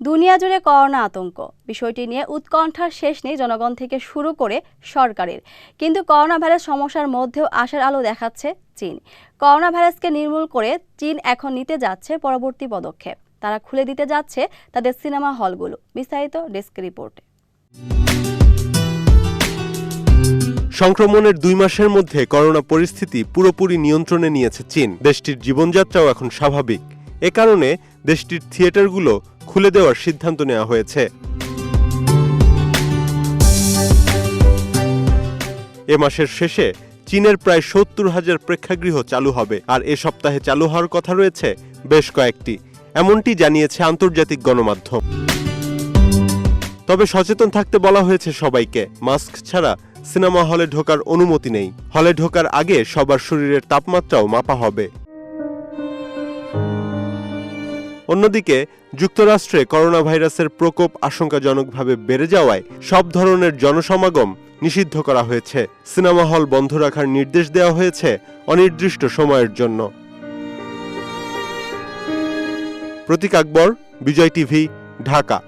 দুনিয়া জুড়ে করোনা আতঙ্ক। বিষয়টি নিয়ে উৎকণ্ঠার শেষ নেই জনগণ থেকে শুরু করে সরকারের। কিন্তু করোনা ভাইরাস সমস্যার মধ্যেও আশার আলো দেখাচ্ছে চীন। করোনা ভাইরাসকে নির্মূল করে চীন এখন নিতে যাচ্ছে পরবর্তী পদক্ষেপ। তারা খুলে দিতে যাচ্ছে তাদের সিনেমা হলগুলো। বিস্তারিত ডেস্ক রিপোর্টে। সংক্রমণের দুই মাসের মধ্যে করোনা পরিস্থিতি পুরোপুরি নিয়ন্ত্রণে নিয়েছে চীন। দেশটির জীবনযাত্রাও এখন স্বাভাবিক। এ কারণে দেশটির থিয়েটারগুলো খুলে দেওয়ার সিদ্ধান্ত নেওয়া হয়েছে। এ মাসের শেষে চীনের প্রায় সত্তর হাজার প্রেক্ষাগৃহ চালু হবে। আর এ সপ্তাহে চালু হওয়ার কথা রয়েছে বেশ কয়েকটি। এমনটি জানিয়েছে আন্তর্জাতিক গণমাধ্যম। তবে সচেতন থাকতে বলা হয়েছে সবাইকে। মাস্ক ছাড়া সিনেমা হলে ঢোকার অনুমতি নেই। হলে ঢোকার আগে সবার শরীরের তাপমাত্রাও মাপা হবে। অন্যদিকে, যুক্তরাষ্ট্রে করোনা ভাইরাসের প্রকোপ আশঙ্কাজনকভাবে বেড়ে যাওয়ায় সব ধরনের জনসমাগম নিষিদ্ধ করা হয়েছে। সিনেমা হল বন্ধ রাখার নির্দেশ দেওয়া হয়েছে অনির্দিষ্ট সময়ের জন্য। প্রতীক আকবর, বিজয় টিভি, ঢাকা।